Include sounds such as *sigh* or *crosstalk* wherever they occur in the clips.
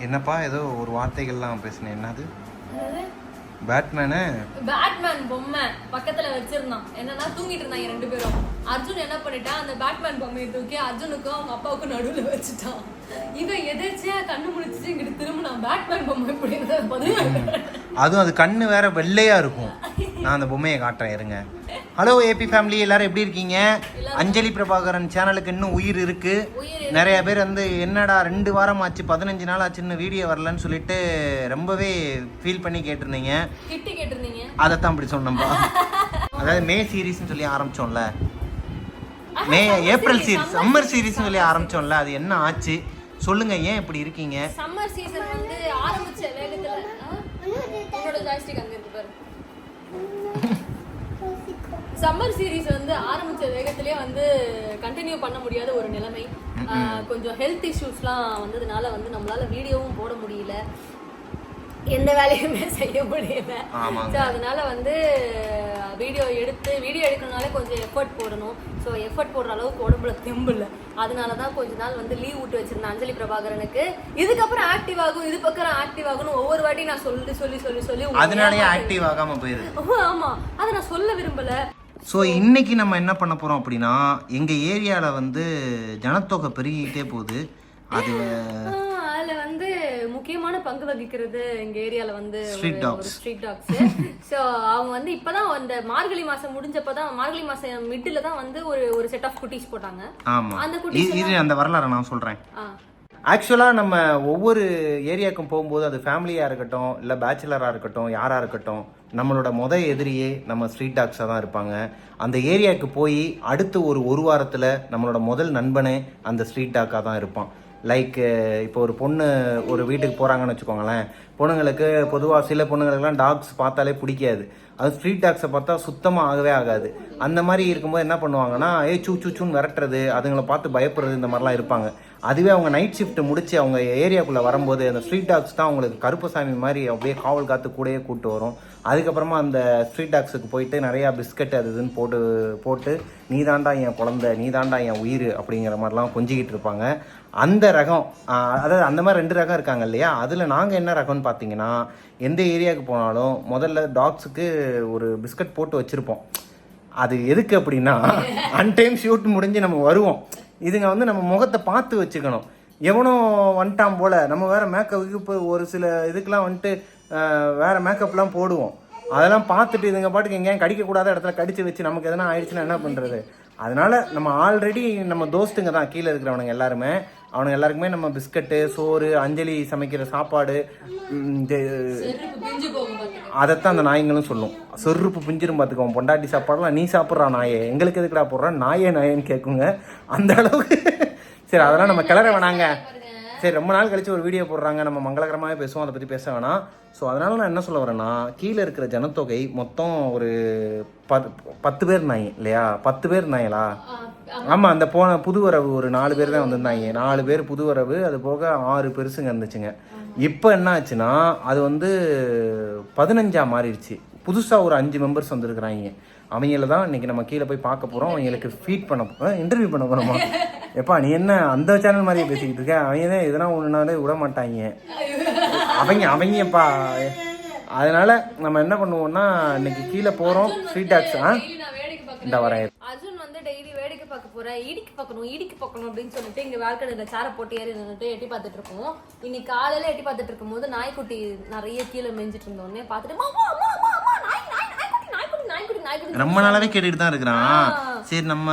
என்னப்பா ஏதோ ஒரு வார்த்தைகள்லாம் பேசுனேன். என்னது? பேட்மேனு? பேட்மேன் பொம்மை. பக்கத்துல வச்சிருந்தான். என்னன்னா தூங்கிட்டு இருந்தாங்க ரெண்டு பேரும். அர்ஜுன் என்ன பண்ணிட்டான் அந்த பேட்மேன் பொம்மையை தூக்கி அர்ஜுனுக்கும் அவங்க அப்பாவுக்கும் நடுவுல வச்சுட்டான். இவன் எதிர்ச்சியா கண்ணு முடிச்சிட்டு இங்கிட்டு திரும்பினான். பேட்மேன் பொம்மை இப்படி பதிவு அதுவும் அது கண்ணு வேற வெள்ளையா இருக்கும். நான் அந்த பொம்மையை காட்டுறேன் இருங்க. ஹலோ ஏபி ஃபேமிலி எல்லாரும் எப்படி இருக்கீங்க? அஞ்சலி பிரபாகரன் சேனலுக்கு இன்னும் உயிர் இருக்கு. நிறைய பேர் வந்து என்னடா ரெண்டு வாரம் ஆச்சு பதினஞ்சு நாள் ஆச்சுன்னு வீடியோ வரலன்னு சொல்லிட்டு ரொம்பவே ஃபீல் பண்ணி கேட்டிருந்தீங்க. கிட்டி கேட்டிருந்தீங்க. அதைத்தான் இப்படி சொன்னோம்பா அதாவது மே சீரீஸ்னு சொல்லி ஆரம்பிச்சோம்ல. மே ஏப்ரல் சீரீஸ் சம்மர் சீரீஸ்னு சொல்லி ஆரம்பிச்சோம்ல அது என்ன ஆச்சு? சொல்லுங்க ஏன் இப்படி இருக்கீங்க? சம்மர் சீசன் வந்து ஆரம்பிச்ச வேகத்துல ஆ? உன்னோட ஜாய்ஸ்டிக் அங்க இருக்கு பாரு சம்மர் சீரிஸ் வந்து ஆரம்பிச்ச வேகத்திலே வந்து கண்டினியூ பண்ண முடியாத ஒரு நிலைமை. கொஞ்சம் ஹெல்த் இஷ்யூஸ்லாம் வந்ததுனால வந்து நம்மளால வீடியோவும் போட முடியல. எந்த வேலையுமே *laughs* செய்ய முடியல. ஸோ அதனால வந்து வீடியோ எடுத்து வீடியோ எடுக்கணும்னாலே கொஞ்சம் எஃபர்ட் போடணும். ஸோ எஃபர்ட் போடுற அளவுக்கு உடம்புல தெம்பு இல்லை. அதனால தான் கொஞ்ச நாள் வந்து லீவ் விட்டு வச்சிருந்தேன் அஞ்சலி பிரபாகரனுக்கு. இதுக்கப்புறம் ஆக்டிவ் ஆகும் இது பக்கம் ஆக்டிவ் ஆகும்னு ஒவ்வொரு வாட்டி நான் சொல்லி சொல்லி சொல்லி சொல்லி அதனாலயே ஆக்டிவ் ஆகாம போயிருது. ஆமா. அதை நான் சொல்ல விரும்பல. ஸோ இன்னைக்கு நம்ம என்ன பண்ண போறோம் அப்படின்னா எங்க ஏரியால வந்து ஜனத்தொகை பெருகிட்டே போகுது. அது அதுல வந்து முக்கியமான பங்கு வகிக்கிறது எங்க ஏரியால வந்து dogs. ஒரு ஸ்ட்ரீட் டாக்ஸ் சோ அவங்க வந்து இப்பதான் அந்த மார்கழி மாசம் முடிஞ்சப்பதான் மார்கழி மாசம் மிடில் தான் வந்து ஒரு ஒரு செட் ஆஃப் குட்டீஸ் போட்டாங்க. ஆமா. அந்த இது அந்த வரலாறை நான் சொல்றேன். ஆ. ஆக்சுவலாக நம்ம ஒவ்வொரு ஏரியாவுக்கும் போகும்போது அது ஃபேமிலியாக இருக்கட்டும் இல்லை பேச்சுலராக இருக்கட்டும் யாராக இருக்கட்டும் நம்மளோட முத எதிரியே நம்ம ஸ்ட்ரீட் டாக்ஸாக தான் இருப்பாங்க. அந்த ஏரியாவுக்கு போய் அடுத்து ஒரு ஒரு வாரத்தில் நம்மளோட முதல் நண்பனே அந்த ஸ்ட்ரீட் டாக்காக தான் இருப்பான். லைக் இப்போ ஒரு பொண்ணு ஒரு வீட்டுக்கு போகிறாங்கன்னு வச்சுக்கோங்களேன். பொண்ணுங்களுக்கு பொதுவாக சில பொண்ணுங்களுக்குலாம் டாக்ஸ் பார்த்தாலே பிடிக்காது. அது ஸ்ட்ரீட் டாக்ஸை பார்த்தா சுத்தமாக ஆகவே ஆகாது. அந்த மாதிரி இருக்கும்போது என்ன பண்ணுவாங்கன்னா ஏ சூ சூ சூன்னு விரட்டுறது அதுங்களை பார்த்து பயப்படுறது இந்த மாதிரிலாம் இருப்பாங்க. அதுவே அவங்க நைட் ஷிஃப்ட் முடிச்சு அவங்க ஏரியாக்குள்ளே வரும்போது அந்த ஸ்ட்ரீட் டாக்ஸ் தான் அவங்களுக்கு கருப்பசாமி மாதிரி அப்படியே காவல் காத்து கூடயே கூட்டு வரும். அதுக்கப்புறமா அந்த ஸ்ட்ரீட் டாக்ஸுக்கு போயிட்டு நிறையா பிஸ்கட் அது இதுன்னு போட்டு போட்டு நீ தாண்டா என் குழந்தை நீ தாண்டா என் உயிர் அப்படிங்கிற மாதிரிலாம் கொஞ்சிக்கிட்டு இருப்பாங்க. அந்த ரகம் அதாவது அந்த மாதிரி ரெண்டு ரகம் இருக்காங்க இல்லையா? அதில் நாங்கள் என்ன ரகம்னு பார்த்தீங்கன்னா எந்த ஏரியாவுக்கு போனாலும் முதல்ல டாக்ஸுக்கு ஒரு பிஸ்கட் போட்டு வச்சுருப்போம். அது எதுக்கு அப்படின்னா *laughs* அன்டைம் ஷூட் முடிஞ்சு நம்ம வருவோம். இதுங்க வந்து நம்ம முகத்தை பார்த்து வச்சுக்கணும். எவனோ வந்துட்டான் போல நம்ம வேற மேக்கப் இப்போ ஒரு சில இதுக்கெல்லாம் வந்துட்டு வேற மேக்கப்லாம் போடுவோம். அதெல்லாம் பார்த்துட்டு இதுங்க பாட்டுக்கு எங்கேயும் கடிக்கக்கூடாத இடத்துல கடிச்சு வச்சு நமக்கு எதனா ஆயிடுச்சுன்னா என்ன பண்ணுறது அதனால நம்ம ஆல்ரெடி நம்ம தோஸ்துங்க தான் கீழே இருக்கிறவனுங்க எல்லாருமே. அவனுங்க எல்லாருக்குமே நம்ம பிஸ்கட்டு சோறு அஞ்சலி சமைக்கிற சாப்பாடு. அதைத்தான் அந்த நாய்ங்களும் சொல்லும். செருப்பு பிஞ்சிரும் பார்த்துக்கோ பொண்டாட்டி சாப்பாடுலாம் நீ சாப்பிட்றா நாயே. எங்களுக்கு எதுக்குடா போடுறான் நாயே நாயேன்னு கேட்குங்க அந்த அளவுக்கு. சரி அதெல்லாம் நம்ம கிளற வேணாங்க. சரி ரொம்ப நாள் கழிச்சு ஒரு வீடியோ போடுறாங்க. நம்ம மங்களகரமாகவே பேசுவோம். அதை பற்றி பேச வேணாம். ஸோ அதனால நான் என்ன சொல்ல வரேன்னா கீழே இருக்கிற ஜனத்தொகை மொத்தம் ஒரு பத் பத்து பேர் நாய் இல்லையா? பத்து பேர் நாயலா? ஆமாம் அந்த போன புது வரவு ஒரு நாலு பேர் தான் வந்திருந்தாங்க. நாலு பேர் புது வரவு அது போக ஆறு பெருசுங்க இருந்துச்சுங்க. இப்போ என்ன ஆச்சுன்னா அது வந்து பதினஞ்சா மாறிடுச்சு. புதுசாக ஒரு அஞ்சு மெம்பர்ஸ் வந்திருக்கிறாங்க. அவங்கள தான் இன்னைக்கு நம்ம கீழே போய் பார்க்க போகிறோம் அவங்களுக்கு ஃபீட் பண்ண இன்டர்வியூ பண்ண போகிறோமா எப்பா நீ என்ன அந்த சேனல் மாதிரியே பேசிக்கிட்டு இருக்க? அவங்க தான் எதனா ஒன்றுனாலே விட மாட்டாங்க. அவங்க அவங்கப்பா அதனால நம்ம என்ன பண்ணுவோம்னா இன்னைக்கு கீழே போகிறோம் ஸ்ட்ரீட் டாக்ஸ் ஆ. இந்த வரேன் அர்ஜுன் வந்து டெய்லி வேடிக்கை பார்க்க போறேன். இடிக்கு பார்க்கணும் இடிக்கு பார்க்கணும் அப்படின்னு சொல்லிட்டு இங்க வேல்கடையில சேர போட்டு ஏறி நின்னுட்டு எட்டி பார்த்துட்டு இருக்கோம். இன்னைக்கு காலையில எட்டி பார்த்துட்டு இருக்கும்போது நாய்க்குட்டி நிறைய கீழே மேய்ஞ்சிட்டு இருந்தோடனே பார்த்துட்டு "அம்மா, அம்மா, அம்மா, அம்மா, நாய் நாய் நாய்க்குட்டி நாய்க்குட்டி நாய்க்குட்டி நாய்க்குட்டி ரொம்ப நாளாவே கேட்டுட்டு தான் இருக்கிறான். சரி நம்ம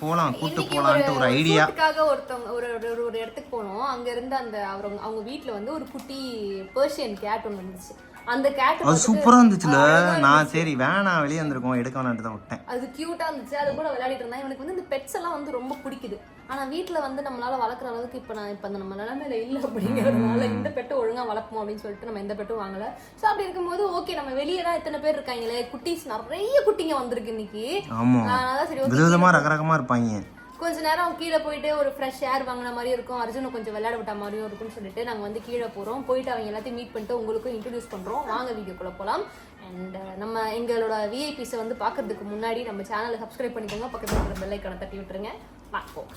போலாம் கூட்டு போலான்ட்டு ஒரு ஐடியா ஒருத்தவங்க ஒரு ஒரு- இடத்துக்கு போனோம். அங்க இருந்த அந்த அவர் அவங்க வீட்ல வந்து ஒரு குட்டி பெர்ஷியன் கேட் ஒன்று இருந்துச்சு. அந்த கேட் அது சூப்பரா இருந்துச்சுல. நான் சரி வேணாம் வெளியே வந்திருக்கோம் எடுக்க வேணான்ட்டு தான் விட்டேன். அது கியூட்டா இருந்துச்சு. அது கூட விளையாடிட்டு இருந்தா எனக்கு வந்து இந்த பெட்ஸ் எல்லாம் வந்து ரொம்ப பிடிக்குது. ஆனா வீட்ல வந்து நம்மளால வளர்க்குற அளவுக்கு இப்ப நான் இப்ப நம்ம நிலைமையில இல்ல அப்படிங்கறதுனால இந்த பெட்டை ஒழுங்கா வளர்ப்போம் அப்படின்னு சொல்லிட்டு நம்ம எந்த பெட்டும் வாங்கல. சோ அப்படி இருக்கும்போது ஓகே நம்ம வெளியே தான் இத்தனை பேர் இருக்காங்களே. குட்டீஸ் நிறைய குட்டிங்க வந்திருக்கு இன்னைக்கு. ஆமா. அதனால சரி விதவிதமா ரகரகமா இருப்பாங்க. கொஞ்ச நேரம் கீழே போயிட்டு ஒரு ஃப்ரெஷ் ஏர் வாங்கின மாதிரியும் இருக்கும். அர்ஜுனை கொஞ்சம் விளையாட விட்ட மாதிரியும் இருக்கும்னு சொல்லிட்டு நாங்கள் வந்து கீழே போகிறோம் போயிட்டு அவங்க எல்லாத்தையும் மீட் பண்ணிட்டு உங்களுக்கும் இன்ட்ரடியூஸ் பண்ணுறோம் வாங்க வீடியோக்குள்ள போகலாம் அண்ட் uh, நம்ம எங்களோட விஐபிஸை வந்து பார்க்கறதுக்கு முன்னாடி நம்ம சேனலை சப்ஸ்கிரைப் பண்ணிக்கோங்க. பக்கத்தில் இருக்கிற பெல் தட்டி விட்டுருங்க. பார்ப்போம்.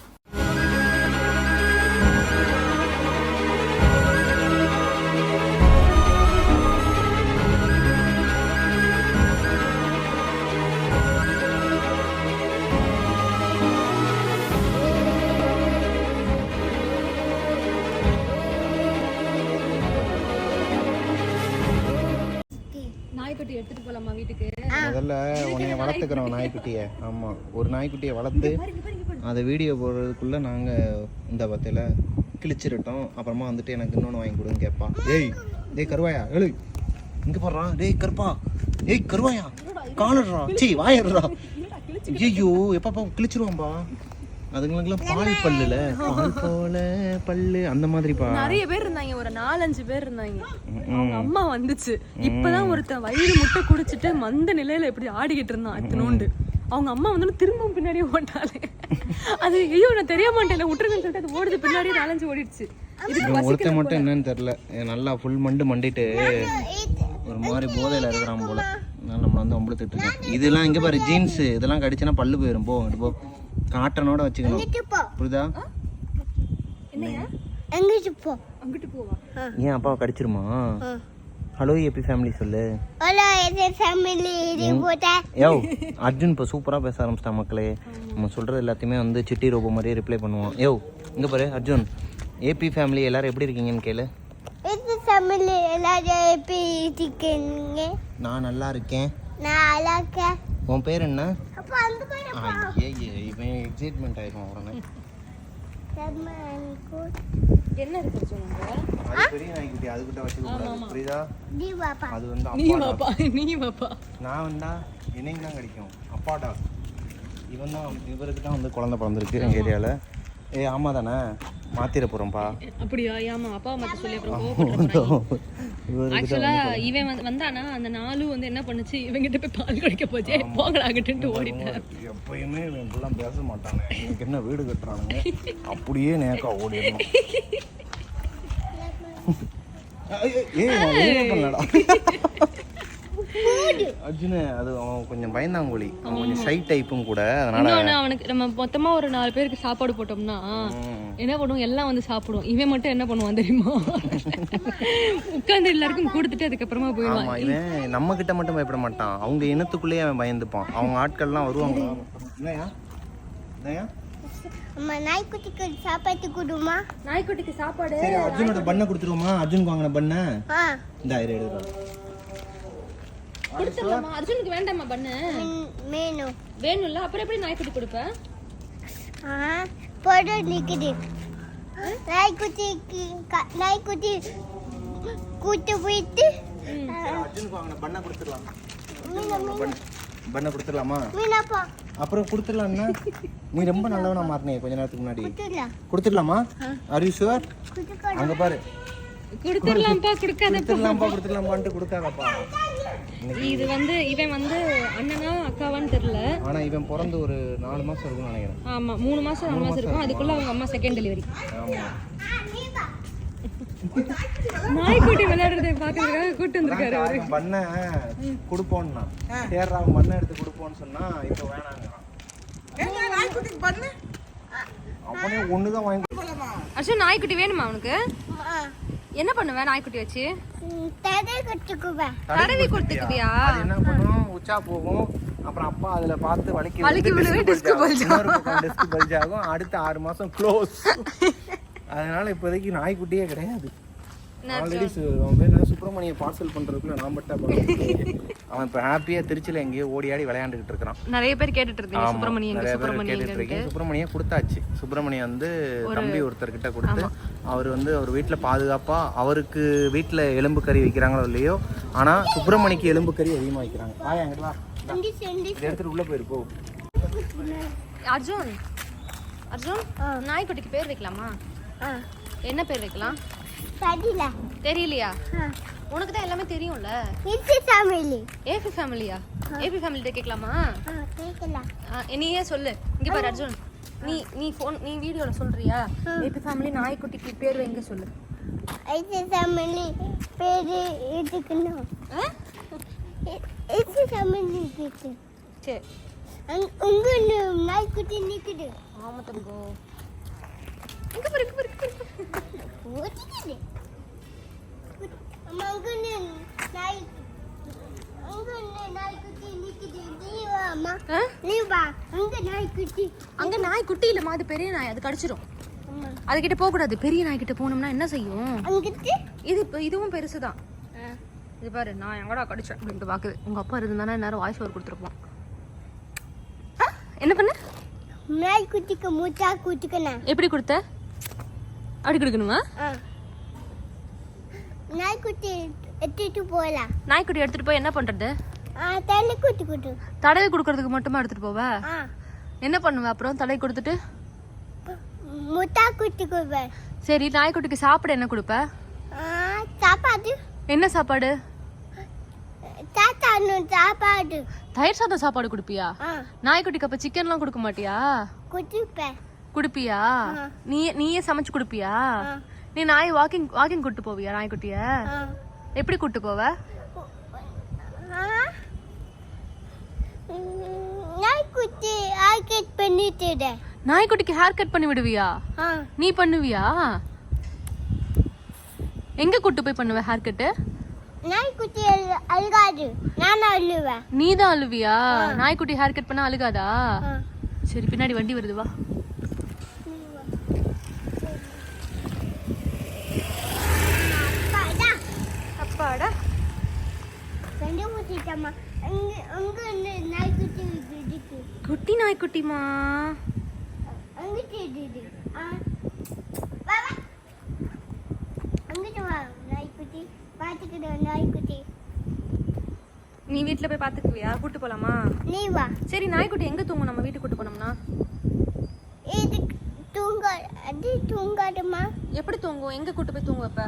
எடுத்துட்டு போலாமா வீட்டுக்கு? முதல்ல உன்னைய வளர்த்துக்கிறோம் நாய்க்குட்டியை. ஆமா ஒரு நாய்க்குட்டியை வளர்த்து அதை வீடியோ போடுறதுக்குள்ள நாங்க இந்த பத்தியில கிழிச்சிருட்டோம். அப்புறமா வந்துட்டு எனக்கு இன்னொன்று வாங்கி கொடுன்னு கேட்பா ஏய் டேய் கருவாயா ஏழு இங்க போடுறான் டேய் கருப்பா. ஏய் கருவாயா. காலடுறா சீ வாயிடுறா ஐயோ எப்பப்பா கிழிச்சிருவான்பா அதுங்களுக்குலாம் பால் பல்லுல? பால் போல பல்லு. அந்த மாதிரிப்பா நிறைய பேர் இருந்தாங்க. ஒரு நாலஞ்சு பேர் இருந்தாங்க. அவங்க அம்மா வந்துச்சு. இப்பதான் ஒருத்தன் வயிறு முட்டை குடிச்சிட்டு மந்த நிலையில இப்படி ஆடிக்கிட்டு இருந்தான் அத்தனோண்டு. அவங்க அம்மா வந்து திரும்பவும் பின்னாடியே ஓட்டாளே. அது ஐயோ நான் தெரிய மாட்டேன் விட்டுருங்கன்னு சொல்லிட்டு அது ஓடுது. பின்னாடியே நாலஞ்சு ஓடிடுச்சு. ஒருத்தன் மட்டும் என்னன்னு தெரியல. நல்லா ஃபுல் மண்டு மண்டிட்டு ஒரு மாதிரி போதையில இருக்கிறான் போல. நம்ம வந்து ஒம்பளுத்துட்டு இருக்கேன். இதெல்லாம் இங்க பாரு ஜீன்ஸ் இதெல்லாம் கடிச்சுனா பல்லு போயிடும் போ போ. காட்டனோட வச்சுக்கணும். புரியுதா? எங்கிட்டு போ? அங்கிட்டு போவா. ஏன் அப்பாவை கடிச்சிருமா? ஹலோ ஏபி ஃபேமிலி சொல்லு. ஹலோ இது ஃபேமிலி இது போட்டா? யோ அர்ஜுன் இப்போ சூப்பராக பேச ஆரம்பிச்சிட்டான் மக்களே. நம்ம சொல்கிறது எல்லாத்தையுமே வந்து சிட்டி ரோபோ மாதிரியே ரிப்ளை பண்ணுவான் யோ இங்கே பாரு அர்ஜுன். ஏபி ஃபேமிலி எல்லாரும் எப்படி இருக்கீங்கன்னு கேளு. இது ஃபேமிலி எல்லாரும் எப்படி இருக்கீங்க? நான் நல்லா இருக்கேன். நான் அழகா உன் பேர் என்ன? ஐயே இவன் எக்ஸைட்மெண்ட் ஆயிடும் உடனே. என்ன இருக்கு சொன்னாங்க அது பெரிய நாய்க்குட்டி அதுக்கிட்ட வச்சுக்கூடாது புரியுதா? நீ அது வந்து நீ வாப்பா நீ வாப்பா. நான் வந்தா என்னைக்கு தான் கிடைக்கும்? அப்பாடா. இவன் தான் இவருக்கு தான் வந்து குழந்தை பிறந்திருக்கு எங்கள் ஏரியாவில் ஏ ஆமாம் தானே? மாத்திர போகிறோம்ப்பா அப்படியா? ஏமா அப்பா அம்மா சொல்லி அப்புறம் கோவப்பட்டு ஆக்சுவலா இவன் வந்து வந்தானா அந்த நாளும் வந்து என்ன பண்ணுச்சு? இவங்கிட்ட போய் பால் குடிக்க போச்சு. போங்கடாகட்டுன்ட்டு ஓடிட்டேன் எப்பயுமே இவன் இப்படிலாம் பேச மாட்டானே. எனக்கு என்ன வீடு கட்டுறானுங்க? அப்படியே நேக்கா ஓடிடணும். ஏய். பண்ணலடா அர்ஜுனு அது அவன் கொஞ்சம் பயந்தாங்கோலி அவன் கொஞ்சம் ஷை டைப்பும் கூட அதனால அவனுக்கு நம்ம மொத்தமா ஒரு நாலு பேருக்கு சாப்பாடு போட்டோம்னா என்ன பண்ணுவோம்? எல்லாம் வந்து சாப்பிடுவோம் இவன் மட்டும் என்ன பண்ணுவான் தெரியுமா? உட்கார்ந்து எல்லாருக்கும் கொடுத்துட்டு அதுக்கப்புறமா போயிடுவான். ஆமா இவன் நம்ம கிட்ட மட்டும் பயப்பட மாட்டான். அவங்க இனத்துக்குள்ளேயே அவன் பயந்துப்பான். அவங்க ஆட்கள்லாம் வருவாங்க. என்னையா என்னையா அம்மா நாய்க்குட்டிக்கு சாப்பாட்டு கொடுமா? நாய்க்குட்டிக்கு சாப்பாடு. சரி அர்ஜுனோட பண்ணை கொடுத்துருவோமா? அர்ஜுனுக்கு வாங்கின பண்ணை. இந்த இரு எடுக்கிறோம் கொடுத்துடலாமா? அர்ஜுனுக்கு வேண்டாமா பண்ணு? மேனு வேணும்ல அப்புறம் எப்படி நாய்க்குட்டி கொடுப்ப? ஆ போட நிக்குது. நாய்க்குட்டிக்கு க- நாய்க்குட்டி கூட்டு போயிட்டு அர்ஜுனுக்கு வாங்கின பண்ணை கொடுத்துடலாம்? பண்ணை கொடுத்துடலாமா? மீனாப்பா அப்புறம் கொடுத்துடலாம்னா நீ ரொம்ப நல்லவனா மாறினே கொஞ்ச நேரத்துக்கு முன்னாடி. கொடுத்துடலாம். ஆர் யூ ஷுவர் அங்க பாரு. கொடுத்துடலாம்ப்பா கொடுக்காத கொடுத்துடலாம்ப்பா கொடுத்துடலாமான்ட்டு கொடுக்காதப்பா. இது வந்து இவன் வந்து அண்ணனா அக்காவான்னு தெரியல. ஆனா இவன் பிறந்து ஒரு நாலு மாசம் இருக்கும்னு நினைக்கிறேன். ஆமா மூணு மாசம் நாலு மாசம் இருக்கும். அதுக்குள்ள அவங்க அம்மா செகண்ட் டெலிவரி ஆமா. நாய்க்குட்டி விளையாடுறதை பாக்குறதுக்காக கூட்டு வந்திருக்காரு அவரு. பண்ண கொடுப்போம்னா சேர்றா அவன் பண்ண எடுத்து கொடுப்போம்னு சொன்னா இப்போ வேணாங்கிறான். அவனே ஒண்ணுதான் வாங்கி அர்ஷன் நாய்க்குட்டி வேணுமா அவனுக்கு? என்ன பண்ணுவ நாய்க்குட்டி வச்சு? தடவி கொடுத்துக்குவியா? அது என்ன பண்ணும்? உச்சா போகும். அப்புறம் அப்பா அதுல பார்த்து வலிக்கி வலிக்கி விழுவே disc bulge டிஸ்க் பல்ஜ் ஆகும். அடுத்த ஆறு மாசம் க்ளோஸ் அதனால இப்போதைக்கு நாய்க்குட்டியே கிடையாது. ஆல்ரெடி அவன் பேர் சுப்பிரமணிய பார்சல் பண்றதுக்குள்ள நான் பட்டா படம் அவன் இப்போ ஹாப்பியா திருச்சியில எங்கேயோ ஓடி ஆடி விளையாண்டுகிட்டு இருக்கிறான். நிறைய பேர் கேட்டுட்டு சுப்பிரமணியம் எங்க நிறைய பேர் கேட்டுட்டு. இருக்கேன் கொடுத்தாச்சு. வந்து தம்பி ஒருத்தர்கிட்ட கொடுத்து அவர் வந்து அவர் வீட்டில் பாதுகாப்பா அவருக்கு வீட்டில் எலும்பு கறி வைக்கிறாங்களோ இல்லையோ ஆனா சுப்பிரமணிக்கு எலும்பு கறி அதிகமாக வைக்கிறாங்க. எங்கிட்ட எடுத்துட்டு உள்ள போயிருப்போ அர்ஜுன். அர்ஜுன் நாய்க்குட்டிக்கு பேர் வைக்கலாமா? என்ன பேர் வைக்கலாம்? தெரியலையா? உனக்கு தான் எல்லாமே தெரியும்ல. இது ஃபேமிலி. ஏபி ஃபேமிலியா? ஏபி ஃபேமிலிட்ட கேட்கலாமா? ஆ கேட்கலாம். ஆ, நீயே சொல்லு. இங்க பாரு அர்ஜுன். நீ நீ ஃபோன் நீ வீடியோல சொல்றியா? ஏபி ஃபேமிலி நாய்க்குட்டிக்கு பேர் வைங்க சொல்லு? இது ஃபேமிலி பேரு எடுக்கணும். ஆ? இது ஃபேமிலி இருக்கு சரி உங்க நாய்க்குட்டி நிக்குது. ஆமா தங்கோ. இங்க பாரு இங்க பாரு, ஓடிக்குது அம்மா உங்க நாய்க்குட்டி. அங்க நாய் குட்டி இல்லம்மா அது பெரிய நாய் அது கடிச்சிரும். அதுகிட்ட போக கூடாது பெரிய நாய் கிட்ட போனோம்னா என்ன செய்யும்? இது இதுவும் பெருசுதான். இது பாரு நான் எங்கடா கடிச்சேன் அப்படின்ட்டு பாக்குது. உங்க அப்பா இருந்தானா நேரம் வாய்ஸ் ஓவர் கொடுத்துருப்போம். என்ன பண்ண? நாய்க்குட்டிக்கு முட்டா குத்துக்கணும் எப்படி கொடுத்த? அப்படி கொடுக்கணுமா? ஆ. நாய்க்குட்டி எடுத்துட்டு போகலாம் நாய்க்குட்டி எடுத்துட்டு போய் என்ன பண்றது? தண்ணி குட்டி குட்டு தடவை கொடுக்கறதுக்கு மட்டுமா எடுத்துட்டு போவ? என்ன பண்ணுவ அப்புறம் தடவை கொடுத்துட்டு? முட்டா குட்டி கொடுப்பேன் சரி நாய்க்குட்டிக்கு சாப்பிட என்ன கொடுப்ப? சாப்பாடு. என்ன சாப்பாடு? சாப்பாடு. தயிர் சாதம் சாப்பாடு கொடுப்பியா? நாய்க்குட்டிக்கு அப்ப சிக்கன்லாம் கொடுக்க மாட்டியா? குடிப்பேன் குடுப்பியா? நீ நீயே சமைச்சு குடுப்பியா. நீ நாய் வாக்கிங் வாக்கிங் கூட்டு போவியா நாய்க்குட்டிய? எப்படி கூட்டு போவ நாய்க்குட்டி ஆர்கெட் பண்ணிட்டு நாய்க்குட்டிக்கு ஹேர் கட் பண்ணி விடுவியா? நீ பண்ணுவியா? எங்க கூட்டு போய் பண்ணுவ ஹேர் கட்டு நாய்க்குட்டி அழு- அழுகாது. நான் அழுவேன். நீ தான் அழுவியா நாய்க்குட்டி ஹேர் கட் பண்ணா அழுகாதா? சரி பின்னாடி வண்டி வருது வா அப்பாடா அப்பாடா கண்டுபிடிச்சிட்டம்மா அங்க அங்க இந்த நாய்க்குட்டி இருக்கு குட்டி நாய்க்குட்டிமா அங்கிட்டு இருக்கு ஆ வா வா அங்கிட்டு வா நாய்க்குட்டி பார்த்துக்கிட்டு நாய்க்குட்டி. நீ வீட்ல போய் பாத்துக்குவியா? கூட்டு போலாமா? நீ வா. சரி நாய்க்குட்டி எங்க தூங்கும் நம்ம வீட்டுக்கு கூட்டு போனோம்னா? இது தூங்க அது தூங்காதுமா எப்படி தூங்கும்? எங்க கூட்டு போய் தூங்க வைப்ப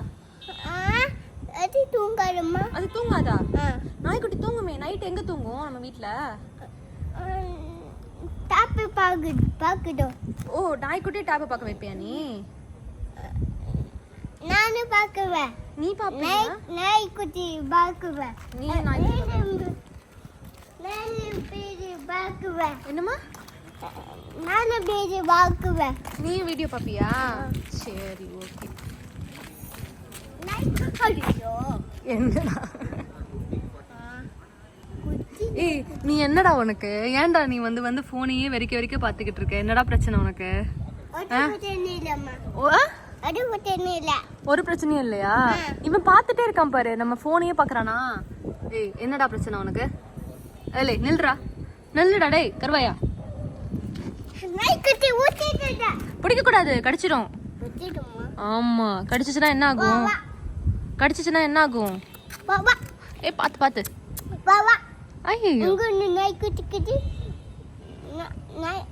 அது தூங்காதுமா அது தூங்காதா? நாய்க்குட்டி தூங்குமே? நைட் எங்க தூங்கும் நம்ம வீட்ல? தாப்பி பாக்கு பாக்குதோ? ஓ நாய்க்குட்டி டேப்பை பார்க்க வைப்பியா நீ? நானும் பார்க்குவேன். நீ பாப்பியா நாய் நாய்க்குட்டி பார்க்குவேன். நீ நாய்க்குட்டி நானும் பேரு பார்க்குவேன். என்னம்மா? நானும் பேரு பார்க்குவேன். நீ வீடியோ பாப்பியா சரி ஓகே. நாய்க்குட்டியோ என்னடா? ஏய் நீ என்னடா உனக்கு? ஏன்டா நீ வந்து வந்து போனையே வெறிக்க வெறிக்க பாத்துக்கிட்டு இருக்க? என்னடா பிரச்சனை உனக்கு? ஒரு பிரச்சனையும் இல்லையா? இவன் பார்த்துட்டே இருக்கான் பாரு. நம்ம போனையே பாக்குறானா ஏய் என்னடா பிரச்சனை உனக்கு? ஏலே நில்றா. நில்லுடா டேய் கருவாயா. பிடிக்க கூடாது கடிச்சிடும். ஆமா கடிச்சிச்சுன்னா என்ன ஆகும்? கடிச்சிச்சுன்னா என்ன ஆகும் பாத்து வா வா. ஐயோ உங்க நாய்க்குட்டி கிட்டி நாய்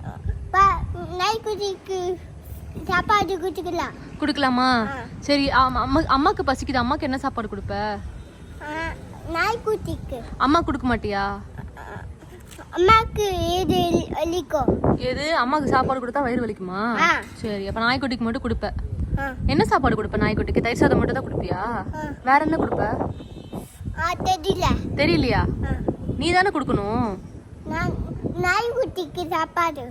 நாய்க்குட்டிக்கு சாப்பாடு கொடுத்துக்கலாம். குடுக்கலாமா. சரி அம்மா அம்மாக்கு பசிக்குது. அம்மாக்கு என்ன சாப்பாடு கொடுப்ப? நாய்க்குட்டிக்கு அம்மா கொடுக்க மாட்டியா? அம்மாக்கு ஏது அளிக்கும் எது? அம்மாக்கு சாப்பாடு கொடுத்தா வயிறு வலிக்குமா. சரி அப்ப நாய்க்குட்டிக்கு மட்டும் கொடுப்ப. ஆ என்ன சாப்பாடு கொடுப்ப நாய்க்குட்டிக்கு தயிர் சாதம் மட்டும் தான் கொடுப்பியா. வேற என்ன கொடுப்ப ஆ தெரியல தெரியலையா நீ தானே கொடுக்கணும் நான் நாய்க்குட்டிக்கு சாப்பாடு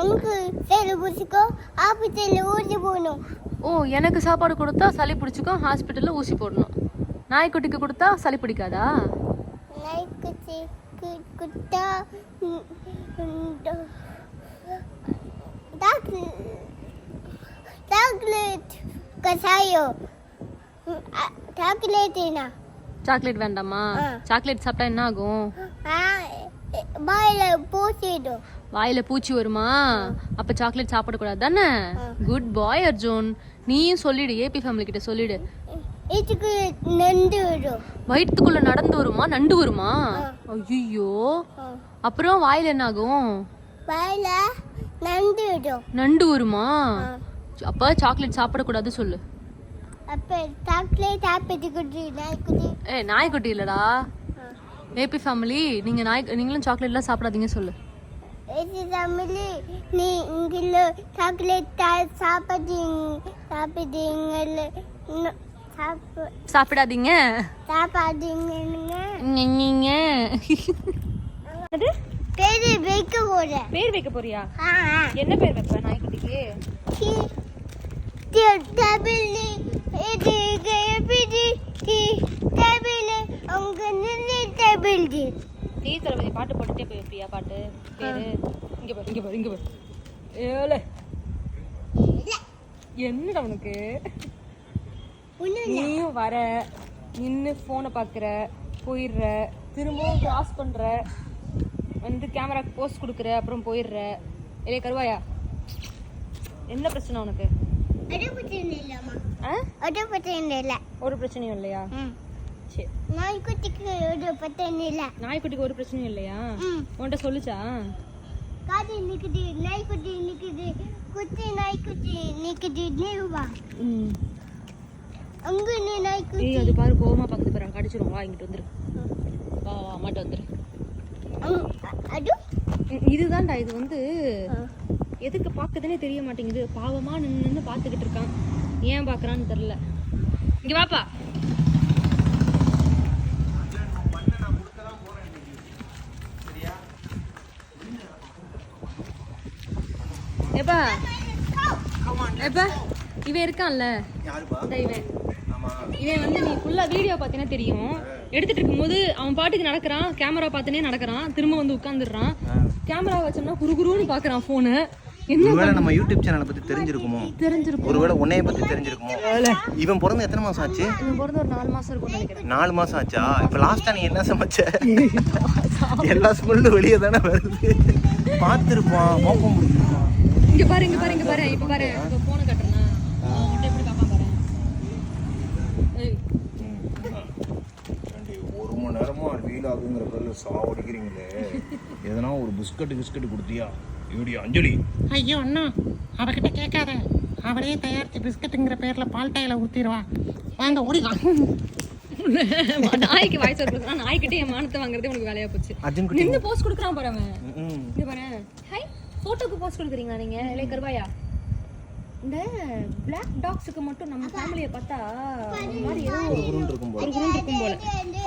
உங்க செல்லு பிடிச்சிக்கோ ஆபீஸில் ஊசி போகணும் ஓ எனக்கு சாப்பாடு கொடுத்தா சளி பிடிச்சிக்கும் ஹாஸ்பிட்டல்ல ஊசி போடணும் நாய்க்குட்டிக்கு கொடுத்தா சளி பிடிக்காதா நாய்க்குட்டிக்கு குட்டா சாக்லேட் கசாயம் சாக்லேட்டினா சாக்லேட் வேண்டாமா. சாக்லேட் சாப்பிட்டா என்ன ஆகும் பாயில பூசிடும் வாயில பூச்சி வருமா? அப்ப சாக்லேட் சாப்பிடக்கூடாது தானே குட் பாய் அர்ஜுன் நீயும் சொல்லிடு ஏபி ஃபேமிலி கிட்ட சொல்லிடு. நண்டு விடும் வயிற்றுக்குள்ள நடந்து வருமா? நண்டு வருமா? ஐயோ அப்புறம் வாயில என்ன ஆகும் பாயில நண்டு விடும் நண்டு வருமா? அப்ப சாக்லேட் சாப்பிடக்கூடாது சொல்லு. அப்ப சாக்லேட் சாப்பிட்டு குட்டி நாய்க்குட்டி ஏ நாய்க்குட்டி இல்லடா. ஏபி ஃபேமிலி நீங்க நாய் நீங்களும் சாக்லேட்லாம் சாப்பிடாதீங்க சொல்லு. இது தமிழ் நீ இங்கில சாக்லேட் சாப்பிட்டீங்க சாப்பிட்டீங்க சாப்பிட சாப்பிடாதீங்க. சாப்பாடுங்க நீங்க பேரு வைக்க போறேன். பேர் வைக்க போறியா? என்ன பேர் வைப்ப நாய்க்குட்டிக்கு தீ தளபதி பாட்டு போட்டுட்டே போய் வைப்பியா பாட்டு? பேரு இங்க பாரு இங்க பாரு இங்க பாரு. ஏலே. என்னடா உனக்கு? நீயும் வர நின்று ஃபோனை பார்க்குற போயிடுற திரும்பவும் கிராஸ் பண்ணுற வந்து கேமராக்கு போஸ்ட் கொடுக்குற அப்புறம் போயிடுற. இல்லையே கருவாயா? என்ன பிரச்சனை உனக்கு? அது பிரச்சனை இல்ல ஒரு பிரச்சனையும் இல்லையா? சரி. நாய்க்குட்டிக்கு ஒரு பிரச்சனை இல்ல. நாய்க்குட்டிக்கு ஒரு பிரச்சனையும் இல்லையா? உன்கிட்ட சொல்லுச்சா? காது நிக்குது நாய்க்குட்டி நிக்குது குட்டி நாய்க்குட்டி நிக்குது நீவா ம். அங்க நீ நாய்க்குட்டி. ஏய் அது பாரு கோவமா பார்க்குது பாரு கடிச்சிரும் வா இங்கிட்டு வந்துரு. வா வா அம்மாட்ட வந்துரு. அது? இதுதான்டா இது வந்து எதுக்கு பார்க்குதுன்னே தெரிய மாட்டேங்குது. பாவமா நின்று நின்று பார்த்துக்கிட்டு இருக்கான். ஏன் பார்க்கறான்னு தெரில இங்க வாப்பா. எப்பா எப்பா இவன் இருக்கான்ல. இவன். இவன் வந்து நீ ஃபுல்லா வீடியோ பார்த்தீங்கன்னா தெரியும். எடுத்துட்டு இருக்கும்போது அவன் பாட்டுக்கு நடக்கிறான். கேமரா பார்த்துனே நடக்கிறான். திரும்ப வந்து உட்காந்துடுறான் கேமரா வச்சோம்னா குறுகுறுன்னு பார்க்கறான் ஃபோனு ஒருவேளை நம்ம யூடியூப் சேனலை பத்தி தெரிஞ்சிருக்குமோ? தெரிஞ்சிருக்கும்? ஒருவேளை உன்னைய பத்தி தெரிஞ்சிருக்குமோ? இவன் பிறந்து எத்தனை மாசம் ஆச்சு? இவன் பிறந்த ஒரு நாலு மாசம் இருக்கும்னு நினைக்கிறேன். நாலு மாசம் ஆச்சா? இப்ப லாஸ்டா நீ என்ன சமைச்ச? *laughs* எல்லா ஸ்மெல்லும் வெளியே தானே வருது. பார்த்துருப்பான் மோப்பம் இங்க பாரு இங்க பாரு இங்க பாரு. இப்ப பாரு. போன கட்டுறேன். எப்படி பாரு ஒரு மணி நேரமா வீல் ஆகுங்கிற பேர்ல சாவடிக்கிறீங்களே. எதனா ஒரு பிஸ்கட் கிஸ்கட் கொடுத்தியா? இப்படி அஞ்சலி. ஐயோ அண்ணா அவகிட்ட கேட்காத. அவளே தயாரிச்ச பிஸ்கட்டுங்கிற பேர்ல பால் டாயில ஊத்திடுவா. வாங்க ஓடிலாம் நாய்க்கு வாய்ஸ் கொடுக்குறான். நாய்க்கிட்டே என் மானத்தை வாங்குறதே உனக்கு வேலையா போச்சு. அர்ஜுன் குட்டி நின்று போஸ்ட் கொடுக்குறான் பாரு அவன். இங்க பாரு. ஹாய் போட்டோக்கு போஸ்ட் கொடுக்குறீங்களா நீங்க? இல்லை கருவாயா? இந்த பிளாக் டாக்ஸுக்கு மட்டும் நம்ம ஃபேமிலியை பார்த்தா ஒரு மாதிரி ஏதோ ஒரு குருன்னு இருக்கும் போல.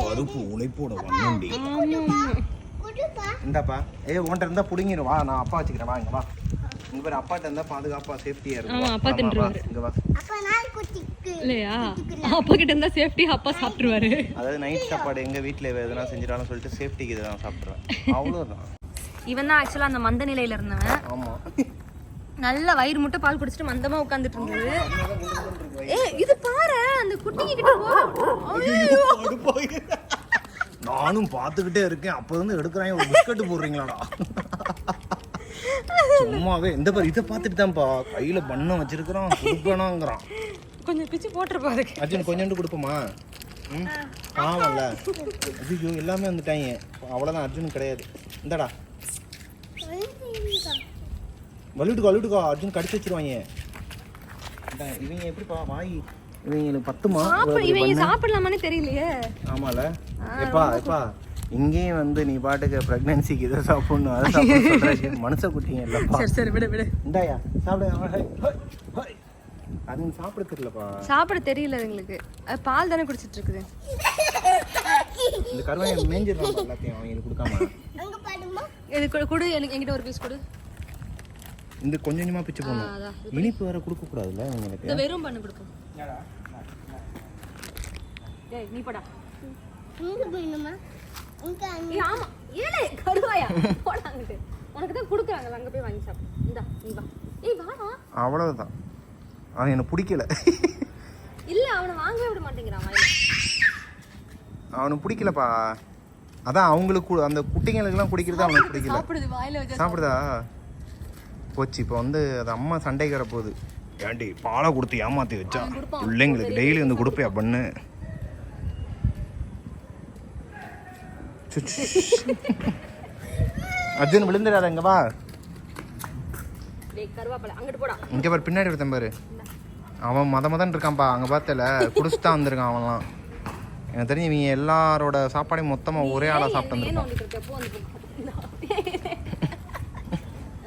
கருப்பு உழைப்போட வண்ணண்டி ஆமா. இந்தாப்பா. ஏய் உன்கிட்ட இருந்தா புடுங்கிடு வா நான் அப்பா வச்சுக்கிறேன். வா இங்க வா. இங்க பாரு அப்பாட்ட இருந்தா பாதுகாப்பா சேஃப்டியா இருக்கும். அப்பா. தின்றுவாரு. இங்க வா. இல்லையா? அப்பா கிட்ட இருந்தா சேஃப்டி அப்பா சாப்பிட்டுருவாரு. அதாவது நைட் சாப்பாடு எங்க வீட்ல எதனா செஞ்சிட்டாலும் சொல்லிட்டு சேஃப்டிக்கு இதை நான் சாப்பிட்றேன் அவ்வளவுதான். இவன் தான் ஆக்சுவலா அந்த மந்த நிலையில இருந்தவன். ஆமா. நல்ல வயிறு முட்டை பால் குடிச்சிட்டு மந்தமா உட்காந்துட்டு இருந்தது. ஏ இது பாரு அந்த குட்டிங்க கிட்ட. நானும் பார்த்துக்கிட்டே இருக்கேன். அப்போ வந்து எடுக்கிறாங்க. ஒரு பிஸ்கட் போடுறீங்களாடா. சும்மாவே. இந்த பாரு இதை பார்த்துட்டு தான்ப்பா. கையில பண்ணம் வச்சிருக்கிறான் கொடுக்கணுங்கிறான். கொஞ்சம் பிச்சு போட்டுருப்பாரு அர்ஜுன் கொஞ்சோண்டு கொடுப்போமா? ம்? ஆமாம்ல ஐயோ எல்லாமே வந்துட்டாங்க அவ்வளோதான் அர்ஜுன் கிடையாது. இந்தடா. வலுட்டுக்கோ வலுட்டுக்கோ அர்ஜுன் கடிச்சு வச்சிருவாங்க இவங்க எப்படிப்பா? வாய். இவங்களுக்கு பத்துமா? இவங்க சாப்பிடலாமான்னு தெரியலையே. ஆமால. எப்பா எப்பா இங்கேயும் வந்து நீ பாட்டுக்கு பிரெக்னன்சிக்கு இதை சாப்பிடணும் அதை சாப்பிடணும் *laughs* மனுஷ குட்டிங்க இல்லப்பா. சரி சரி விடு விடு. இந்தாயா சாப்பிடு. Hi, hi, hi. அது சாப்பிட தெரியலப்பா. சாப்பிட தெரியல எங்களுக்கு. பால் தானே குடிச்சிட்டு இருக்குது. இந்த கருவாயை மேஞ்சிடலாம் எல்லாத்தையும் அவங்களுக்கு கொடுக்காம. அங்க பாடுமா இது கொடு- எனக்கு என்கிட்ட ஒரு பீஸ் கொடு. இந்த கொஞ்சம் கொஞ்சமா பிச்சு போடணும். அதான். இனிப்பு வேற கொடுக்க கூடாதுல்ல உங்களுக்கு வெறும் பண்ணு கொடுக்கும் நீ படா. இங்க போயிடுமா இங்க அங்க ஏய் ஆமா. ஏலே கருவாயா போடா அங்கிட்டு. உனக்கு தான் கொடுக்குறாங்க. அங்க போய் வாங்கி சாப்பிடு. இந்தா நீ வா. ஏய் வாடா அவ்வளவுதான். அவன் எனக்கு பிடிக்கல. இல்ல அவனை வாங்கவே விட மாட்டேங்கிறான் அவனுக்கு பிடிக்கலப்பா. அதான் அவங்களுக்கு அந்த குட்டிங்களுக்கெல்லாம் குடிக்கிறது அவனுக்கு பிடிக்கல. சாப்பிடுது வாயில வச்சா சாப்பிடுதா? போச்சு இப்போ வந்து அது அம்மா சண்டைக்கு வர போகுது ஏண்டி பாலை கொடுத்து ஏமாத்தி வச்சா? பிள்ளைங்களுக்கு டெய்லி வந்து கொடுப்பியா பண்ணு. சுச். அர்ஜுன் விழுந்துடாத இங்க வா. இங்க பாரு பின்னாடி ஒருத்தன் பாரு. அவன் மத மதன் இருக்கான்ப்பா அங்க பார்த்தல குடிச்சுட்டு தான் வந்திருக்கான் அவன்லாம். எனக்கு தெரிஞ்சு இவங்க எல்லாரோட சாப்பாடையும் மொத்தமா ஒரே ஆளா சாப்பிட்டு ஏன் வந்திருப்பான். நோண்டிட்டு இருக்க போ வந்து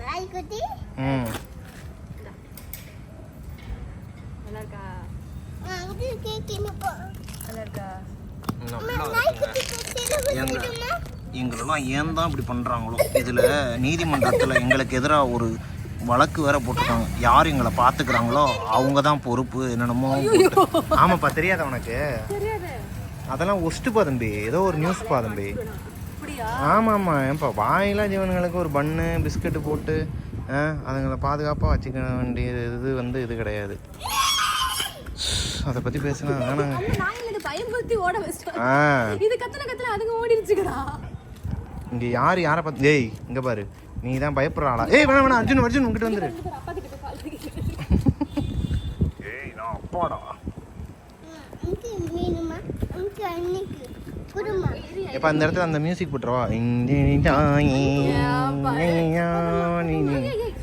நாய்க்குட்டி ம் நல்லா இருக்கா அங்க கேக்கினு போ நல்லா இருக்கா நாய்க்குட்டி குட்டில ஏங்க விடுமா எங்களெல்லாம் ஏன் தான் இப்படி பண்ணுறாங்களோ இதில் நீதிமன்றத்தில் எங்களுக்கு எதிராக ஒரு வழக்கு வேற போட்டிருக்காங்க. யார் எங்களை பார்த்துக்கிறாங்களோ அவங்க தான் பொறுப்பு என்னென்னமோ ஆமாப்பா தெரியாதா உனக்கு? தெரியாது. அதெல்லாம் ஒஸ்ட்டுப்பா தம்பி. ஏதோ ஒரு நியூஸ்ப்பா தம்பி. அப்படியா? ஆமாம் ஆமாம் ஏன்ப்பா வாயிலா ஜீவன்களுக்கு ஒரு பன்னு பிஸ்கட்டு போட்டு அதுங்களை பாதுகாப்பாக வச்சுக்க வேண்டிய இது வந்து இது கிடையாது. அதை பத்தி பேசினா இது பயமுறுத்தி ஓட வச்சிட்டோம். இது கத்தன கத்தன அதுங்க ஓடிடுச்சுக்கடா இங்க யார் யாரை பார்த்து டேய் இங்க பாரு. நீ தான் பயப்படுற ஆளா? ஏய் வேணாம் வேணாம். அர்ஜுன் அர்ஜுன் உங்ககிட்ட வந்துரு. அப்பா கிட்ட போய் கால் பண்ணிக்கிட்டு ஏய் நான் அப்பாடா. இப்ப அந்த இடத்துல அந்த மியூசிக் போட்டுருவா ஏய்,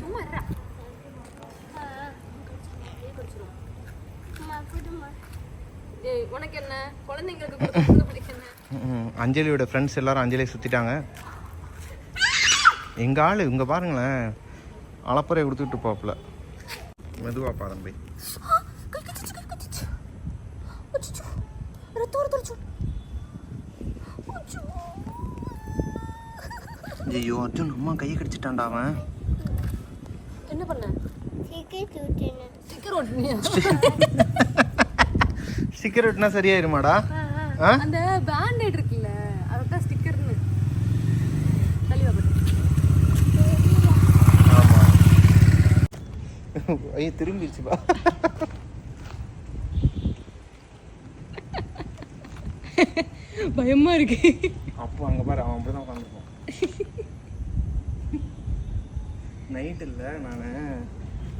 சும்மா இருடா. அம்மா குடும்பம் ஏய் உனக்கு என்ன? குழந்தைங்களுக்கு அஞ்சலியோட ஃப்ரெண்ட்ஸ் எல்லாரும் அஞ்சலியை சுத்திட்டாங்க. எங்க ஆளு? இங்க பாருங்களேன். அளப்பறை கொடுத்துட்டு போப்ல மெதுவா ரத்தம். ஐயோ அர்ஜுன் அம்மா கையை கடிச்சிட்டான்டா அவன். என்ன பண்ண? *laughs* ஸ்டிக்கர் ஒட்டினா சரியாயிருமாடா அந்த பேண்டேட் இருக்குல்ல அதான் ஸ்டிக்கர்னு ஐயோ திரும்பிடுச்சுப்பா பயமா இருக்கு. அப்போ அங்க பாரு அவன் அப்படிதான் உட்காந்துருப்பான் நைட் இல்ல நானு.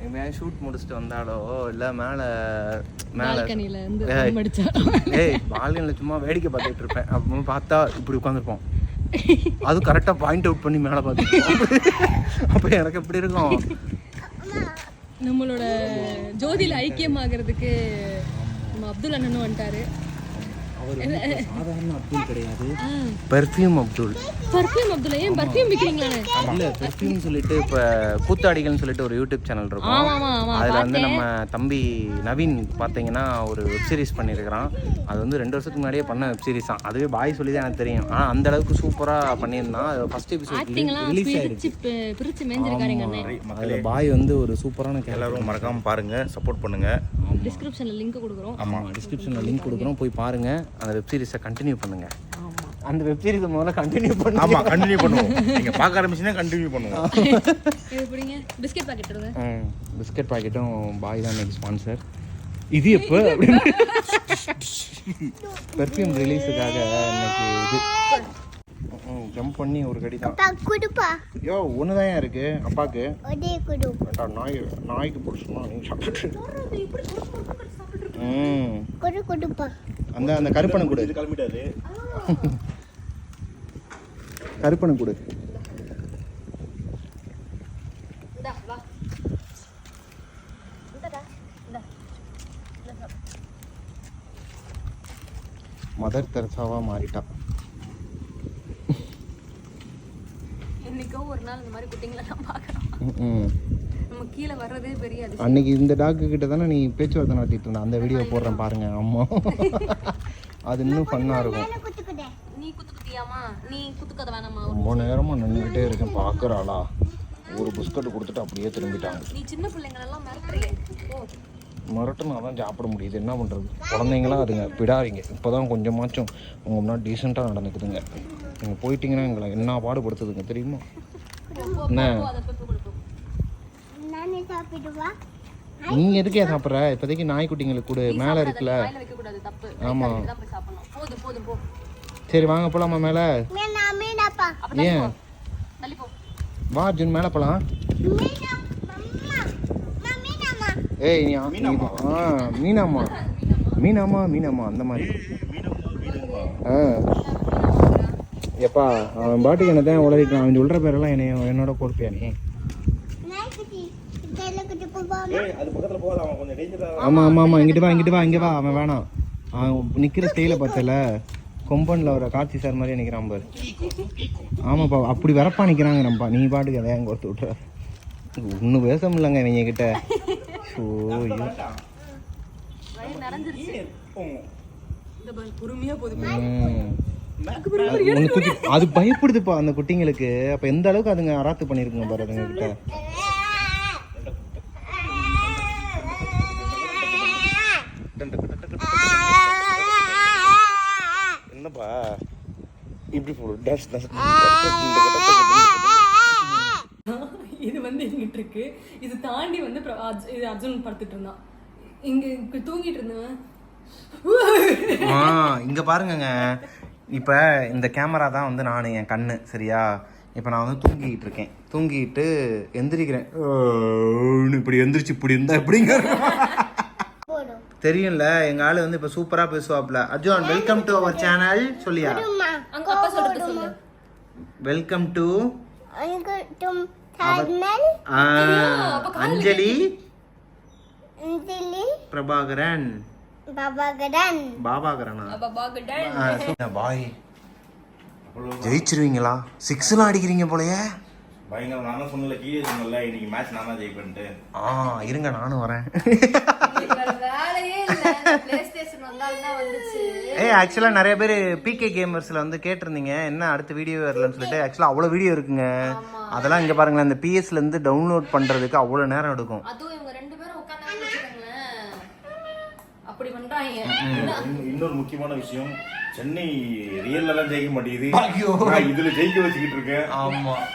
எங்கேயா ஷூட் முடிச்சுட்டு வந்தாலோ இல்ல மேல மேல பால்கனில இருந்து ஏய். பால்கனில சும்மா வேடிக்கை பார்த்துட்டு இருப்பேன். அப்போ பார்த்தா இப்படி உட்காந்துருப்போம் அது கரெக்டா பாயிண்ட் அவுட் பண்ணி மேல பார்த்துருப்போம். அப்போ எனக்கு எப்படி இருக்கும்? நம்மளோட ஜோதியில ஐக்கியமாகறதுக்கு நம்ம அப்துல் அண்ணனும் வந்துட்டாரு. சாதாரண அப்துல் கிடையாது. பெர்ஃப்யூம் அப்துல் பர்ஃபியூம் அப்துல் ஏன் பர்ஃபியூம் விக்கிறீங்களாண்ணே இல்ல பெர்ஃப்யூம் சொல்லிட்டு இப்ப கூத்தாடிகள்னு சொல்லிட்டு ஒரு யூடியூப் சேனல் இருக்கும். ஆமா ஆமா ஆமா அதுல வந்து நம்ம தம்பி நவீன் பாத்தீங்கன்னா ஒரு வெப் சீரிஸ் பண்ணியிருக்கிறான் அது வந்து ரெண்டு வருஷத்துக்கு முன்னாடியே பண்ண வெப் சீரிஸ் தான். அதுவே பாய் சொல்லி தான் எனக்கு தெரியும். ஆனா அந்த அளவுக்கு சூப்பரா பண்ணியிருந்தான். அது ஃபர்ஸ்ட் எபிசோட் ரிலீஸ் அதுல பாய் வந்து ஒரு சூப்பரான எல்லாரும் மறக்காம பாருங்க. சப்போர்ட் பண்ணுங்க. டிஸ்கிரிப்ஷன்ல லிங்க் கொடுக்குறோம். ஆமா டிஸ்கிரிப்ஷன்ல லிங்க் கொடுக்குறோம். போய் பாருங்க. அந்த வெப் சீரிஸை கண்டினியூ பண்ணுங்க. அந்த வெப் சீரிஸை முதல்ல கண்டினியூ பண்ணுங்க. ஆமா கண்டினியூ பண்ணுவோம். நீங்க பார்க்க ஆரம்பிச்சீங்கன்னா கண்டினியூ பண்ணுவோம். *laughs* இது எப்படிங்க? பிஸ்கெட் பாக்கெட் எடுங்க பிஸ்கட் பாக்கெட்டும் பாய் தான் எனக்கு ஸ்பான்சர் இது எப்போ? பெர்ஃப்யூம் ரிலீஸுக்காக இன்னைக்கு இது. ஜம்ப் பண்ணி ஒரு கடி தான் அப்பா குடுப்பா. யோ ஒன்று தான் இருக்கு வேண்டாம் நாய் நாய்க்கு பிடிச்சுமா நீ சாப்பிட்டு ம். குடு குடுப்பா. அந்த அந்த கருப்பனை கொடு. கிளம்பிட்டாரு. *laughs* கருப்பனை கொடு. மதர் தெரசாவா மாறிட்டா. என்னைக்கோ ஒரு நாள் இந்த மாதிரி குட்டிங்களை நான் பார்க்குறோம் ம் நம்ம கீழே வர்றதே பெரிய அதிசயம். அன்னைக்கு இந்த டாக்கு கிட்ட தானே நீ பேச்சுவார்த்தை நடத்திட்டு இருந்த? அந்த வீடியோ போடுறேன் பாருங்க ஆமா அது இன்னும் ஃபன்னாக இருக்கும் நீ குத்து குத்தியாமா நீ குத்துக்கத வேணாமா ரொம்ப நேரமா நின்றுக்கிட்டே இருக்கேன் பார்க்குறாளா ஒரு பிஸ்கட் கொடுத்துட்டு அப்படியே திரும்பிட்டாங்க. நீ சின்ன பிள்ளைங்களெல்லாம் மிரட்டுறியே ஓ மிரட்டுனா தான் சாப்பிட முடியுது. என்ன பண்ணுறது குழந்தைங்களாம் அதுங்க விடாதீங்க. இப்போ தான் கொஞ்சமாச்சும் உங்கள் முன்னாடி டீசெண்டாக நடந்துக்குதுங்க. நீங்கள் போயிட்டீங்கன்னா எங்களை என்ன பாடுபடுத்துதுங்க தெரியுமா? என்ன? நீங்கள் எதுக்கே சாப்பிட்ற? இப்போதைக்கு நாய்க்குட்டிங்களுக்கு கொடு. மேலே இருக்குல்ல. வாயில வைக்க கூடாது தப்பு ஆமா. தான் போய் சாப்பிடணும். போதும் போதும் போ. சரி வாங்க போகலாமா மேலே? ஏன்? வா அர்ஜுன் மேலே போகலாம் மீனா அம்மா அம்மா மீனாம்மா ஏய் நீ ஆ மீனாம்மா. மீனாம்மா. மீனாம்மா அந்த மாதிரி. ஆ. எப்பா அவன் பாட்டுக்கு என்ன தான் உளறிட்டான். அவன் சொல்கிற பேரெல்லாம் என்னை என்னோட பொறுப்பியா நீ? ஆமாம் ஆமாம் ஆமாம் இங்கிட்டு வா இங்கிட்டு வா இங்கே வா. அவன் வேணாம். அவன் நிற்கிற ஸ்டைலை பார்த்தல கொம்பனில் ஒரு காட்சி சார் மாதிரியே நிற்கிறான் பாரு. ஆமாப்பா அப்படி வரப்பா நிற்கிறாங்க நம்பா. நீ பாட்டுக்கு எதையா அங்கே ஒருத்த விட்ற ஒன்றும் பேச முடியலங்க இவங்க கிட்ட அது பயப்படுதுப்பா அந்த குட்டிங்களுக்கு. அப்ப எந்த அளவுக்கு அதுங்க அராத்து பண்ணிருக்குங்க பாரு அதுங்க கிட்ட. என்னப்பா? இப்படி போடு. டேஷ் டேஷ் இது வந்து எங்கிட்ட இருக்கு? இது தாண்டி வந்து இது அர்ஜுன் படுத்துட்டு இருந்தான். இங்க தூங்கிட்டு இருந்தவன். ஆ இங்க பாருங்கங்க. இப்ப இந்த கேமரா தான் வந்து நான் என் கண்ணு சரியா? இப்ப நான் வந்து தூங்கிட்டு இருக்கேன். தூங்கிட்டு எந்திரிக்கிறேன். இப்படி எந்திரிச்சு இப்படி இருந்தா எப்படிங்க? போடும் தெரியும்ல எங்க ஆளு வந்து இப்ப சூப்பரா பேசுவாப்ல. Arjun welcome to our channel சொல்லியா? அம்மா அங்க அப்பா சொல்றது சொல்லு. வெல்கம் டு அஞ்சலி பிரபாகரன் பாபாகரனா பாக்கட்டேன் பாய் ஜெயிச்சிருவீங்களா சிக்ஸ்லாம் அடிக்கிறீங்க போலயே பயங்கரம் நானும் சொன்னல கீழே சொன்னல இன்னைக்கு மேட்ச் நானா ஜெயிப்பேன்ட்டு. ஆ இருங்க நானும் வரேன். ஏய் ஆக்சுவலாக நிறைய பேர் பிகே கேமர்ஸில் வந்து கேட்டிருந்தீங்க என்ன அடுத்த வீடியோ வரலன்னு சொல்லிட்டு. ஆக்சுவலாக அவ்வளோ வீடியோ இருக்குங்க. அதெல்லாம் இங்கே பாருங்களேன் இந்த பிஎஸ்ல இருந்து டவுன்லோட் பண்ணுறதுக்கு அவ்வளோ நேரம் எடுக்கும். அதுவும் இவங்க ரெண்டு பேரும் உட்காந்து வச்சுக்கோங்களேன். அப்படி பண்றாங்க. இன்னும் இன்னொரு முக்கியமான விஷயம் சென்னை ரியல்ல எல்லாம் ஜெயிக்க மாட்டேங்குது. இதுல ஜெயிக்க வச்சுக்கிட்டு இருக்கேன். ஆமாம்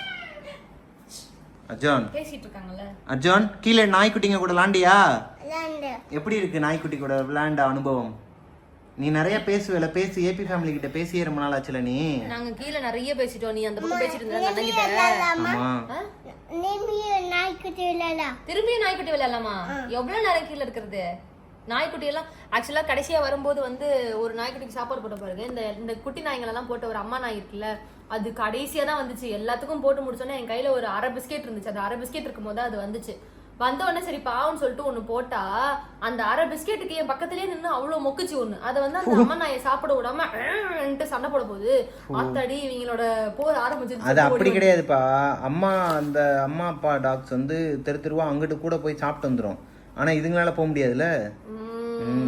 அர்ஜுன் பேசிட்டு இருக்காங்கல்ல அர்ஜுன் கீழே நாய்க்குட்டிங்க கூட விளாண்டியா? எப்படி இருக்கு நாய்க்குட்டி கூட விளையாண்ட அனுபவம்? நீ நிறைய பேசுவேல பேசி ஏபி ஃபேமிலி கிட்ட பேசியே ரொம்ப நாள் ஆச்சுல நீ? நாங்க கீழே நிறைய பேசிட்டோம். நீ அந்த பக்கம் பேசிட்டு இருந்த அண்ணன் கிட்ட ஆமா நீ நாய்க்குட்டி இல்லலா திரும்பியும் நாய்க்குட்டி விளையாடலாமா எவ்வளவு நேரம் கீழே இருக்கிறது? நாய்க்குட்டி எல்லாம் ஆக்சுவலா கடைசியா வரும்போது வந்து ஒரு நாய்க்குட்டிக்கு சாப்பாடு போட்ட பாருங்க இந்த இந்த குட்டி நாய்கள் எல்லாம் போட்ட ஒரு அம்மா நாய் இருக்குல்ல அது கடைசியா தான் வந்துச்சு. எல்லாத்துக்கும் போட்டு முடிச்சோன்னே என் கையில ஒரு அரை பிஸ்கெட் இருந்துச்சு. அந்த அரை பிஸ்கெட் இருக்கும் போது அது வந்துச்சு. வந்த உடனே சரி பாவம்னு சொல்லிட்டு ஒண்ணு போட்டா அந்த அரை பிஸ்கெட்டுக்கு என் பக்கத்துலயே நின்னு அவ்வளவு மொக்குச்சு ஒண்ணு. அதை வந்து அந்த அம்மா நாயை சாப்பிட விடாம "ஆன்ட்டு சண்டை போட போகுது. ஆத்தாடி இவங்களோட போர் ஆரம்பிச்சிருச்சு. அது அப்படி கிடையாதுப்பா. அம்மா அந்த அம்மா அப்பா டாக்ஸ் வந்து தெரு தெருவா அங்கிட்டு கூட போய் சாப்பிட்டு வந்துரும். ஆனா இதுங்களால போக முடியாதுல்ல?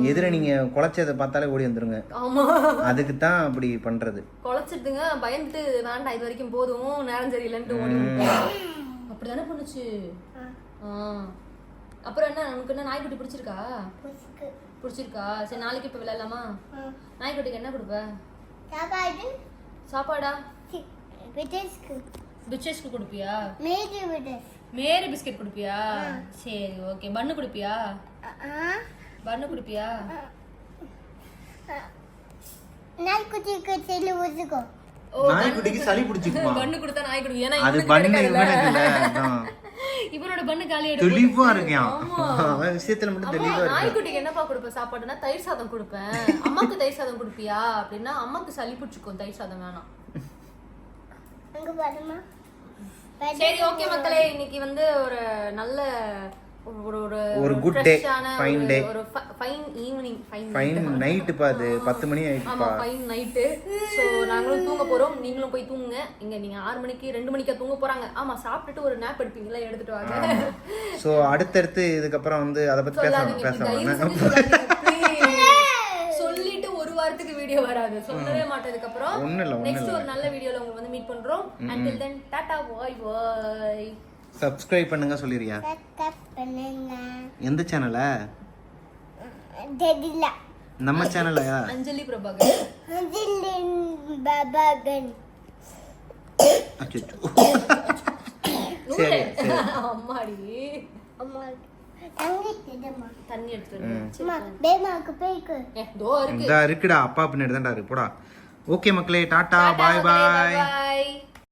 எதிர நீங்க குலைச்சதை பார்த்தாலே ஓடி வந்துருங்க. ஆமா. அதுக்கு தான் அப்படி பண்றது. குலைச்சிட்டுங்க பயந்துட்டு வேண்டாம் இது வரைக்கும் போதும் நேரம் சரியில்லைன்ட்டு ஓடி. அப்படிதானே பண்ணுச்சு? ஆ. அப்புறம் என்ன உனக்கு என்ன நாய்க்குட்டி பிடிச்சிருக்கா? பிடிச்சிருக்கா. சரி நாளைக்கு இப்ப விளையாடலாமா? நாய்க்குட்டிக்கு என்ன கொடுப்ப? சாப்பாடு. சாப்பாடா? பிச்சஸ்க்கு கொடுப்பியா? மேரி பிஸ்கெட் கொடுப்பியா? சரி ஓகே. பண்ணு கொடுப்பியா? பண்ணு கொடுப்பியா? நாய்க்குட்டிக்கு செல்லு ஒதுக்கோ நாய்க்குட்டிக்கு சளி பிடிச்சிக்குமா? பண்ணு கொடுத்தா நாய் கொடுக்கும். ஏன்னா அது பண்ணு. இவனுக்கு இல்ல. இவனோட பண்ணு காலி தெளிவா இருக்கான் விஷயத்துல மட்டும் தெளிவா இருக்கான் நாய்க்குட்டிக்கு என்னப்பா கொடுப்பேன்? சாப்பாடுனா தயிர் சாதம் கொடுப்பேன். அம்மாக்கு தயிர் சாதம் கொடுப்பியா? அப்படின்னா அம்மாக்கு சளி பிடிச்சிக்கும். தயிர் சாதம் வேணாம். அங்க பாருமா சரி ஓகே மக்களே. இன்னைக்கு வந்து ஒரு நல்ல ஒரு good day, fresh-ஆன fine ஒரு- fine evening fine fine night பாது பத்து மணி ஆமா ஆயிடுச்சுப்பா ஃபைன் நைட்டு ஸோ நாங்களும் தூங்க போறோம். நீங்களும் போய் தூங்குங்க. இங்க நீங்க ஆறு மணிக்கு ரெண்டு மணிக்கா தூங்க போறாங்க. ஆமா சாப்பிட்டுட்டு ஒரு நேப் எடுப்பீங்களா? எடுத்துட்டு வாங்க. ஸோ அடுத்தடுத்து இதுக்கப்புறம் வந்து அதை பத்தி பேச சொல்லாதீங்க பேச தயவு வேணாம் செஞ்சு சொல்லாதீங்க, please. சொல்லிட்டு ஒரு வாரத்துக்கு வீடியோ வராது. சொல்லவே மாட்டதுக்கு அப்புறம் ஒண்ணும் இல்ல, ஒண்ணும் நெக்ஸ்ட் ஒரு நல்ல வீடியோல உங்களை வந்து மீட் பண்றோம். until then tata bye bye. Subscribe பண்ணுங்க பண்ணுங்க. எந்த சேனலை தெரியல. நம்ம சேனலையா அஞ்சலி பிரபாகர் அதில் பாபாகன் அச்சச்சோ. சரி சரி. அம்மாடி. அம்மா இருக்குடா அப்பா பின்னாடி தான்டா இருக்கு போடா. ஓகே மக்களே டாட்டா பாய் பாய்.